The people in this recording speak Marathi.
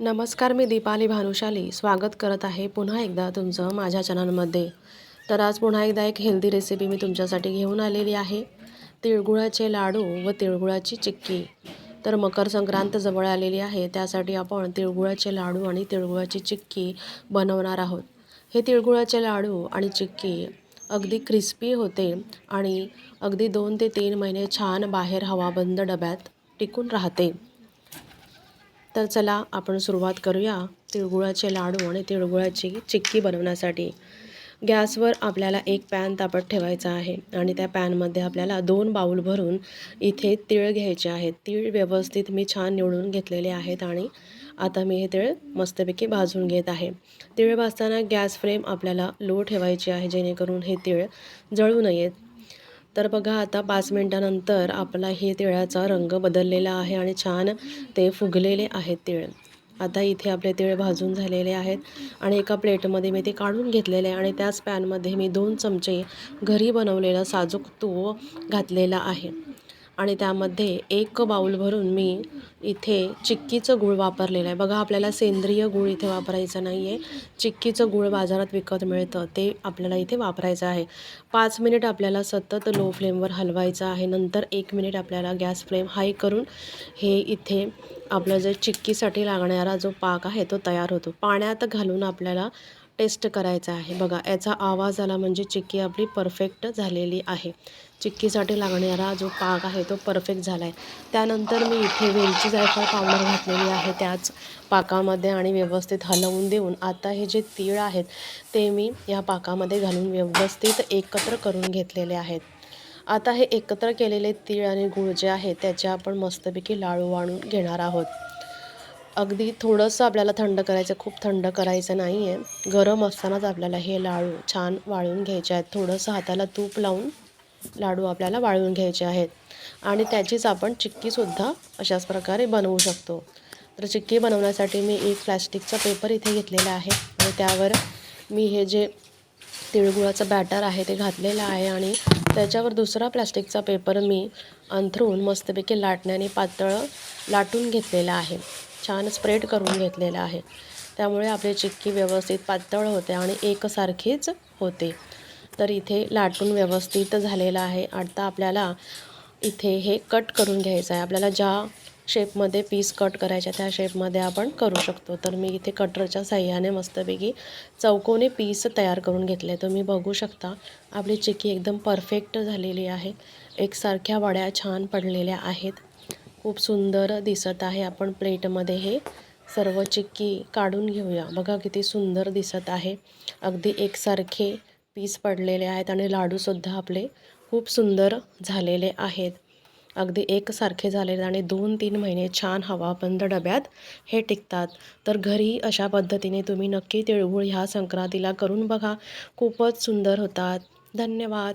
नमस्कार मी दीपाली भानुशाली. स्वागत करत आहे पुन्हा एकदा तुमचं माझ्या चॅनलमध्ये. तर आज पुन्हा एकदा एक हेल्दी रेसिपी मी तुमच्यासाठी घेऊन आलेली आहे. तिळगुळाचे लाडू व तिळगुळाची चिक्की. तर मकर संक्रांत जवळ आलेली आहे त्यासाठी आपण तिळगुळाचे लाडू आणि तिळगुळाची चिक्की बनवणार आहोत. हे तिळगुळाचे लाडू आणि चिक्की अगदी क्रिस्पी होते आणि अगदी दोन ते तीन महिने छान बाहेर हवाबंद डब्यात टिकून राहते. तर चला आपण सुरुवात करूया तिळगुळाचे लाडू आणि तिळगुळाची चिक्की बनवण्यासाठी. गॅसवर आपल्याला एक पॅन तापत ठेवायचा आहे आणि त्या पॅनमध्ये आपल्याला दोन बाऊल भरून इथे तीळ घ्यायचे आहेत. तीळ व्यवस्थित मी छान निवडून घेतलेले आहेत आणि आता मी हे तीळ मस्तपैकी भाजून घेत आहे. तीळ भाजताना गॅस फ्लेम आपल्याला लो ठेवायची आहे जेणेकरून हे तीळ जळू नयेत. तर बघा आता पाच मिनटानंतर आपला हे तिळाचा रंग बदललेला आहे आणि छान ते फुगलेले आहेत तिळ. आता इथे आपले तिळ भाजून झालेले आहेत आणि एका प्लेटमध्ये मी ते काढून घेतलेले आहे आणि त्याच पॅनमध्ये मी दोन चमचे घरी बनवलेला साजूक तूप घातलेला आहे. आणि त्यामध्ये एक बाऊल भरून मी इथे चिक्कीचं गूळ वापरलेलं आहे. बघा आपल्याला सेंद्रिय गूळ इथे वापरायचं नाही आहे चिक्कीचं गूळ बाजारात विकत मिळतं. ते आपल्याला इथे वापरायचं आहे. पाच मिनिट आपल्याला सतत लो फ्लेमवर हलवायचं आहे. नंतर एक मिनिट आपल्याला गॅस फ्लेम हाय करून हे इथे आपलं जे चिक्कीसाठी लागणारा जो पाक आहे तो तयार होतो. पाण्यात घालून आपल्याला टेस्ट करायचा आहे. बघा याचा आवाज आला म्हणजे चिक्की आपली परफेक्ट झालेली आहे. चिक्कीसाठी लागणारा जो पाक आहे तो परफेक्ट झाला आहे त्यानंतर मी इथे वेलची जायफळ पावडर घातलेली आहे त्याच पाकामध्ये आणि व्यवस्थित हलवून देऊन आता हे जे तीळ आहेत ते मी या पाकामध्ये घालून व्यवस्थित एकत्र करून घेतलेले आहेत. आता हे एकत्र केलेले तीळ आणि गूळ जे आहे त्याचे आपण मस्तपैकी लाडू वाळून घेणार आहोत. अगदी थोडंसं आपल्याला थंड करायचं खूप थंड करायचं नाही आहे गरम असतानाच आपल्याला हे लाडू छान वाळून घ्यायचे आहेत. थोडंसं हाताला तूप लावून लाडू आपल्याला वाळवून घ्यायचे आहेत. आणि त्याचीच आपण चिक्कीसुद्धा अशाच प्रकारे बनवू शकतो. तर चिक्की बनवण्यासाठी मी एक प्लॅस्टिकचा पेपर इथे घेतलेला आहे. आणि त्यावर मी हे जे तिळगुळाचं बॅटर आहे ते घातलेलं आहे. आणि त्याच्यावर दुसरा प्लॅस्टिकचा पेपर मी अंथरून मस्तपैकी लाटण्याने पातळ लाटून घेतलेला आहे. छान स्प्रेड करून घेतलेला आहे. त्यामुळे आपली चिक्की व्यवस्थित पातळ होते आणि एकसारखीच होते. तर इथे लाटून व्यवस्थित झालेलं आहे. आता आपल्याला इथे हे कट करून घ्यायचं आहे. आपल्याला ज्या शेपमध्ये पीस कट करायच्या त्या शेपमध्ये आपण करू शकतो. तर मी इथे कटरच्या साह्याने मस्तपैकी चौकोनी पीस तयार करून घेतले तुम्ही बघू शकता आपली चिक्की एकदम परफेक्ट झालेली आहे. एकसारख्या वड्या छान पडलेल्या आहेत. खूप सुंदर दिसत आहे. आपण प्लेटमध्ये हे सर्व चिक्की काढून घेऊया. बघा किती सुंदर दिसत आहे. अगदी एकसारखे पीस पडलेले आहेत आणि लाडूसुद्धा आपले खूप सुंदर झालेले आहेत. अगदी एकसारखे झालेले आणि दोन तीन महिने छान हवा बंद डब्यात हे टिकतात. तर घरी अशा पद्धतीने तुम्ही नक्की तिळगुळ ह्या संक्रांतीला करून बघा. खूपच सुंदर होतात. धन्यवाद.